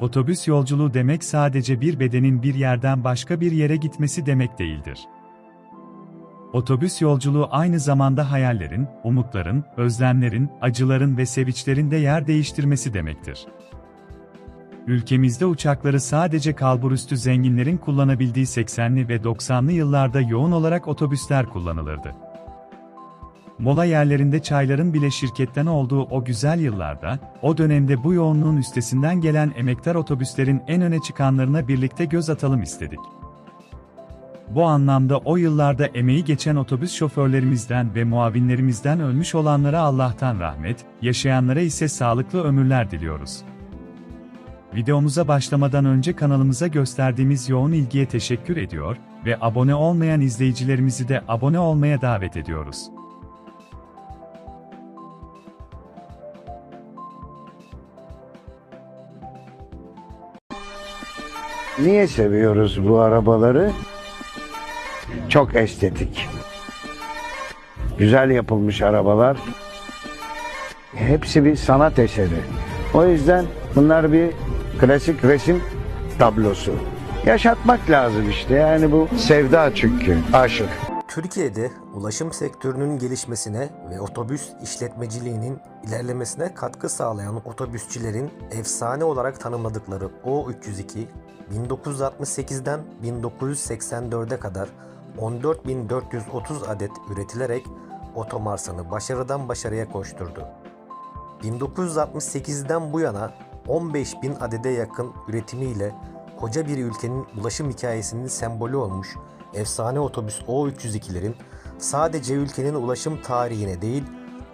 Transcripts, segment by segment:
Otobüs yolculuğu demek sadece bir bedenin bir yerden başka bir yere gitmesi demek değildir. Otobüs yolculuğu aynı zamanda hayallerin, umutların, özlemlerin, acıların ve sevinçlerin de yer değiştirmesi demektir. Ülkemizde uçakları sadece kalburüstü zenginlerin kullanabildiği 80'li ve 90'lı yıllarda yoğun olarak otobüsler kullanılırdı. Mola yerlerinde çayların bile şirketten olduğu o güzel yıllarda, o dönemde bu yoğunluğun üstesinden gelen emektar otobüslerin en öne çıkanlarına birlikte göz atalım istedik. Bu anlamda o yıllarda emeği geçen otobüs şoförlerimizden ve muavinlerimizden ölmüş olanlara Allah'tan rahmet, yaşayanlara ise sağlıklı ömürler diliyoruz. Videomuza başlamadan önce kanalımıza gösterdiğimiz yoğun ilgiye teşekkür ediyor ve abone olmayan izleyicilerimizi de abone olmaya davet ediyoruz. Niye seviyoruz bu arabaları? Çok estetik. Güzel yapılmış arabalar. Hepsi bir sanat eseri. O yüzden bunlar bir klasik resim tablosu. Yaşatmak lazım işte. Yani bu sevda çünkü. Aşık. Türkiye'de ulaşım sektörünün gelişmesine ve otobüs işletmeciliğinin ilerlemesine katkı sağlayan otobüsçülerin efsane olarak tanımladıkları O302, 1968'den 1984'e kadar 14.430 adet üretilerek otomarsanı başarıdan başarıya koşturdu. 1968'den bu yana 15.000 adede yakın üretimiyle koca bir ülkenin ulaşım hikayesinin sembolü olmuş efsane otobüs O302'lerin sadece ülkenin ulaşım tarihine değil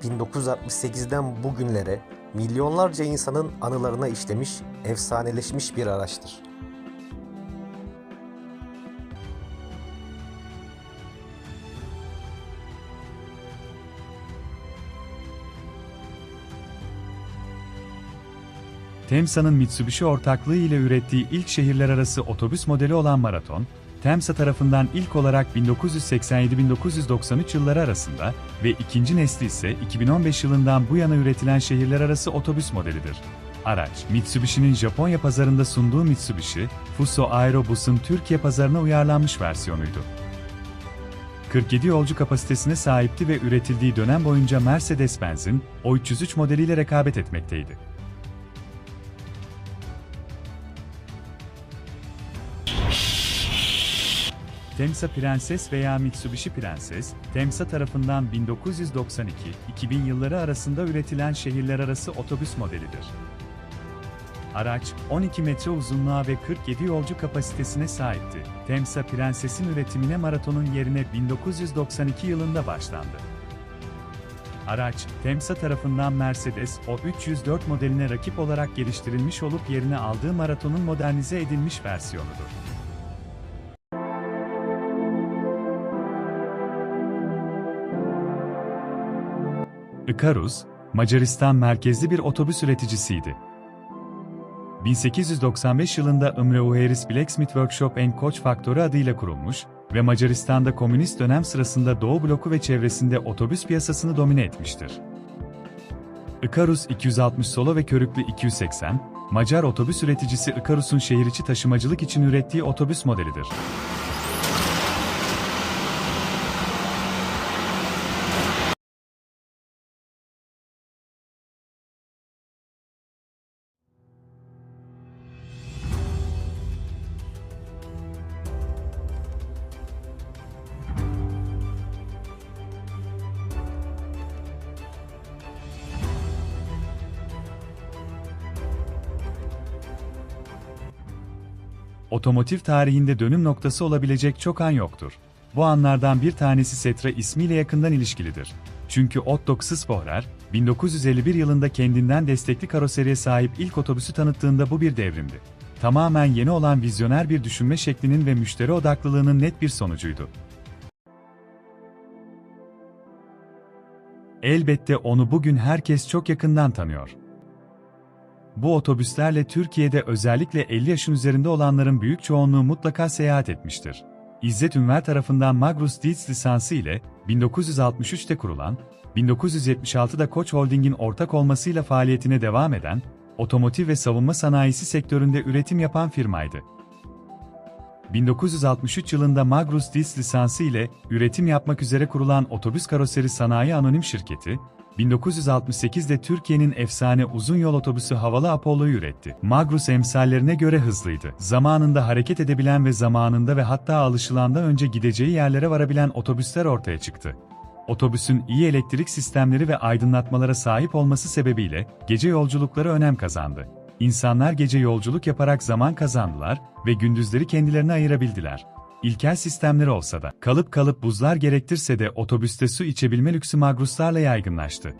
1968'den bugünlere milyonlarca insanın anılarına işlemiş, efsaneleşmiş bir araçtır. Temsa'nın Mitsubishi ortaklığı ile ürettiği ilk şehirler arası otobüs modeli olan Maraton, Temsa tarafından ilk olarak 1987-1993 yılları arasında ve ikinci nesli ise 2015 yılından bu yana üretilen şehirler arası otobüs modelidir. Araç, Mitsubishi'nin Japonya pazarında sunduğu Mitsubishi, Fuso Aerobus'un Türkiye pazarına uyarlanmış versiyonuydu. 47 yolcu kapasitesine sahipti ve üretildiği dönem boyunca Mercedes-Benz'in O303 modeliyle rekabet etmekteydi. Temsa Prenses veya Mitsubishi Prenses, Temsa tarafından 1992-2000 yılları arasında üretilen şehirler arası otobüs modelidir. Araç, 12 metre uzunluğa ve 47 yolcu kapasitesine sahipti. Temsa Prenses'in üretimine maratonun yerine 1992 yılında başlandı. Araç, Temsa tarafından Mercedes O304 modeline rakip olarak geliştirilmiş olup yerine aldığı maratonun modernize edilmiş versiyonudur. Ikarus, Macaristan merkezli bir otobüs üreticisiydi. 1895 yılında Imreuheris Blacksmith Workshop and Coach Faktörü adıyla kurulmuş ve Macaristan'da komünist dönem sırasında Doğu bloku ve çevresinde otobüs piyasasını domine etmiştir. Ikarus 260 solo ve körüklü 280, Macar otobüs üreticisi Ikarus'un şehir içi taşımacılık için ürettiği otobüs modelidir. Otomotiv tarihinde dönüm noktası olabilecek çok an yoktur. Bu anlardan bir tanesi Setra ismiyle yakından ilişkilidir. Çünkü Otto Sporer, 1951 yılında kendinden destekli karoseriye sahip ilk otobüsü tanıttığında bu bir devrimdi. Tamamen yeni olan vizyoner bir düşünme şeklinin ve müşteri odaklılığının net bir sonucuydu. Elbette onu bugün herkes çok yakından tanıyor. Bu otobüslerle Türkiye'de özellikle 50 yaşın üzerinde olanların büyük çoğunluğu mutlaka seyahat etmiştir. İzzet Ünver tarafından Magrus Dietz lisansı ile 1963'te kurulan, 1976'da Koç Holding'in ortak olmasıyla faaliyetine devam eden, otomotiv ve savunma sanayisi sektöründe üretim yapan firmaydı. 1963 yılında Magrus Dis lisansı ile üretim yapmak üzere kurulan Otobüs Karoseri Sanayi Anonim Şirketi, 1968'de Türkiye'nin efsane uzun yol otobüsü havalı Apollo'yu üretti. Magrus emsallerine göre hızlıydı. Zamanında hareket edebilen ve zamanında ve hatta alışılanda önce gideceği yerlere varabilen otobüsler ortaya çıktı. Otobüsün iyi elektrik sistemleri ve aydınlatmalara sahip olması sebebiyle gece yolculukları önem kazandı. İnsanlar gece yolculuk yaparak zaman kazandılar ve gündüzleri kendilerine ayırabildiler. İlkel sistemleri olsa da kalıp kalıp buzlar gerektirse de otobüste su içebilme lüksü magruslarla yaygınlaştı.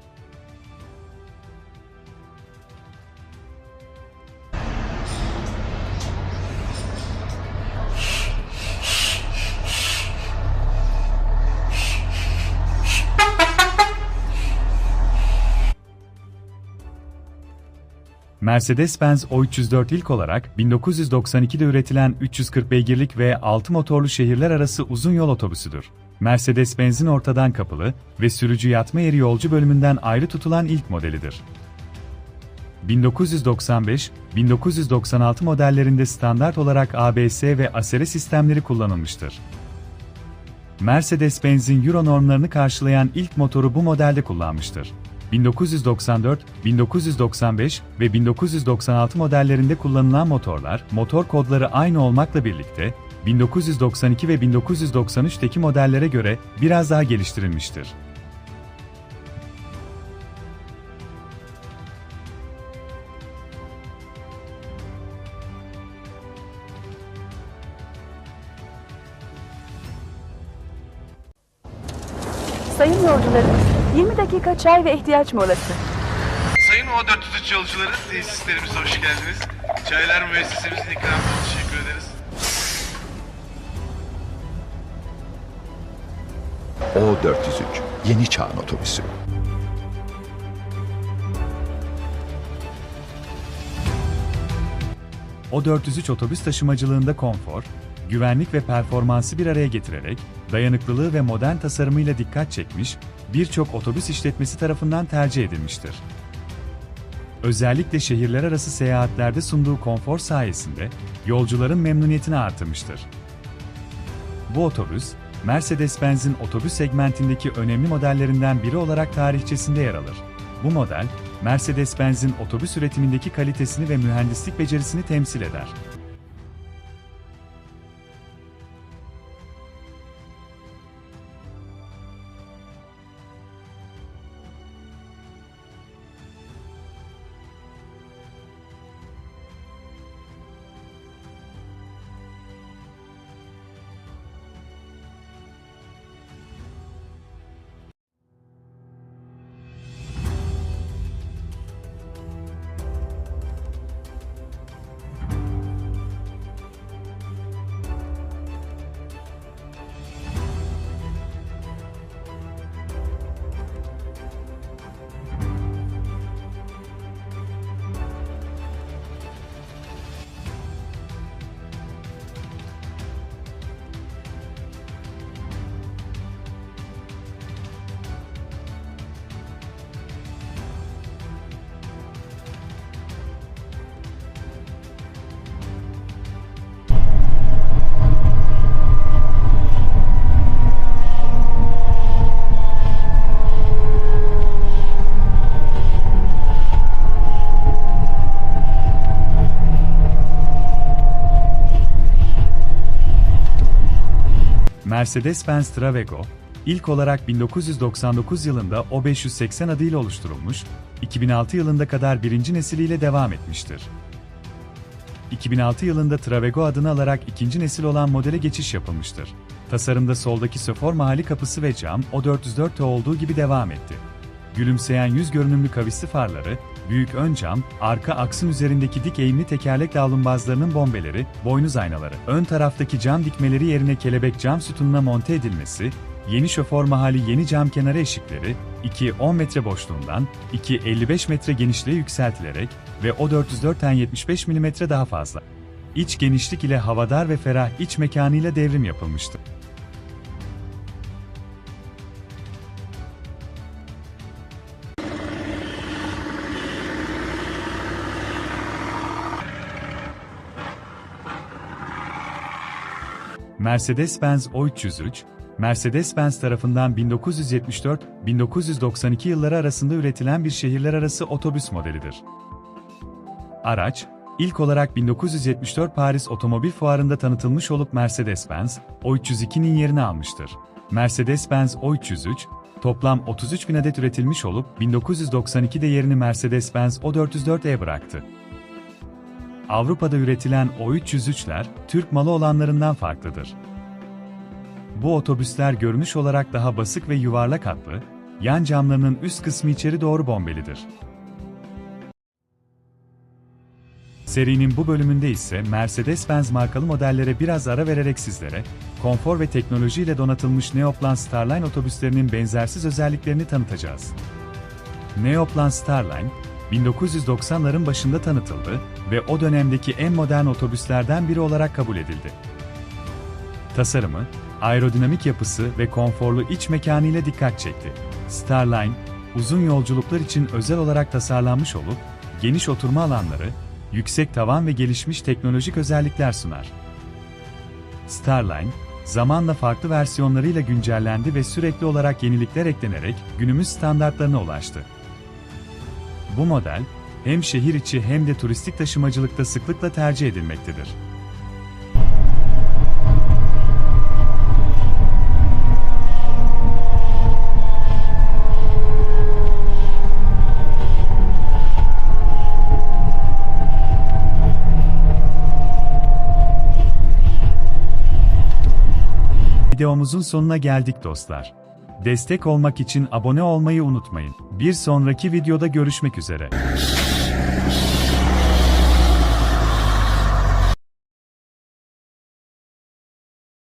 Mercedes-Benz O304 ilk olarak 1992'de üretilen 340 beygirlik ve 6 motorlu şehirler arası uzun yol otobüsüdür. Mercedes-Benz'in ortadan kapılı ve sürücü yatma yeri yolcu bölümünden ayrı tutulan ilk modelidir. 1995-1996 modellerinde standart olarak ABS ve ASR sistemleri kullanılmıştır. Mercedes-Benz'in Euro normlarını karşılayan ilk motoru bu modelde kullanmıştır. 1994, 1995 ve 1996 modellerinde kullanılan motorlar, motor kodları aynı olmakla birlikte, 1992 ve 1993'teki modellere göre biraz daha geliştirilmiştir. Sayın yolcularımız, 20 dakika çay ve ihtiyaç molası. Sayın O403 yolcuları tesislerimize hoş geldiniz. Çaylar müessesemizin ikramına teşekkür ederiz. O403 Yeni Çağın Otobüsü. O 403 otobüs taşımacılığında konfor, güvenlik ve performansı bir araya getirerek, dayanıklılığı ve modern tasarımıyla dikkat çekmiş, birçok otobüs işletmesi tarafından tercih edilmiştir. Özellikle şehirler arası seyahatlerde sunduğu konfor sayesinde yolcuların memnuniyetini artırmıştır. Bu otobüs, Mercedes-Benz'in otobüs segmentindeki önemli modellerinden biri olarak tarihçesinde yer alır. Bu model, Mercedes-Benz'in otobüs üretimindeki kalitesini ve mühendislik becerisini temsil eder. Mercedes-Benz Travego, ilk olarak 1999 yılında O580 adıyla oluşturulmuş, 2006 yılında kadar birinci nesiliyle devam etmiştir. 2006 yılında Travego adını alarak ikinci nesil olan modele geçiş yapılmıştır. Tasarımda soldaki söfor mahalli kapısı ve cam O404'te olduğu gibi devam etti. Gülümseyen yüz görünümlü kavisli farları, büyük ön cam, arka aksın üzerindeki dik eğimli tekerlek davlumbazlarının bombeleri, boynuz aynaları, ön taraftaki cam dikmeleri yerine kelebek cam sütununa monte edilmesi, yeni şoför mahalli yeni cam kenarı eşikleri, 2 10 metre boşluğundan 2 55 metre genişliğe yükseltilerek ve o 404'ten 75 mm daha fazla. İç genişlik ile havadar ve ferah iç mekanıyla devrim yapılmıştı. Mercedes-Benz O303, Mercedes-Benz tarafından 1974-1992 yılları arasında üretilen bir şehirler arası otobüs modelidir. Araç, ilk olarak 1974 Paris Otomobil Fuarı'nda tanıtılmış olup Mercedes-Benz O302'nin yerini almıştır. Mercedes-Benz O303, toplam 33 bin adet üretilmiş olup 1992'de yerini Mercedes-Benz O404'e bıraktı. Avrupa'da üretilen O303'ler, Türk malı olanlarından farklıdır. Bu otobüsler görünüş olarak daha basık ve yuvarlak hatlı, yan camlarının üst kısmı içeri doğru bombelidir. Serinin bu bölümünde ise Mercedes-Benz markalı modellere biraz ara vererek sizlere, konfor ve teknolojiyle donatılmış Neoplan Starline otobüslerinin benzersiz özelliklerini tanıtacağız. Neoplan Starline, 1990'ların başında tanıtıldı ve o dönemdeki en modern otobüslerden biri olarak kabul edildi. Tasarımı, aerodinamik yapısı ve konforlu iç mekanıyla dikkat çekti. Starline, uzun yolculuklar için özel olarak tasarlanmış olup, geniş oturma alanları, yüksek tavan ve gelişmiş teknolojik özellikler sunar. Starline, zamanla farklı versiyonlarıyla güncellendi ve sürekli olarak yenilikler eklenerek günümüz standartlarına ulaştı. Bu model, hem şehir içi hem de turistik taşımacılıkta sıklıkla tercih edilmektedir. Videomuzun sonuna geldik dostlar. Destek olmak için abone olmayı unutmayın. Bir sonraki videoda görüşmek üzere.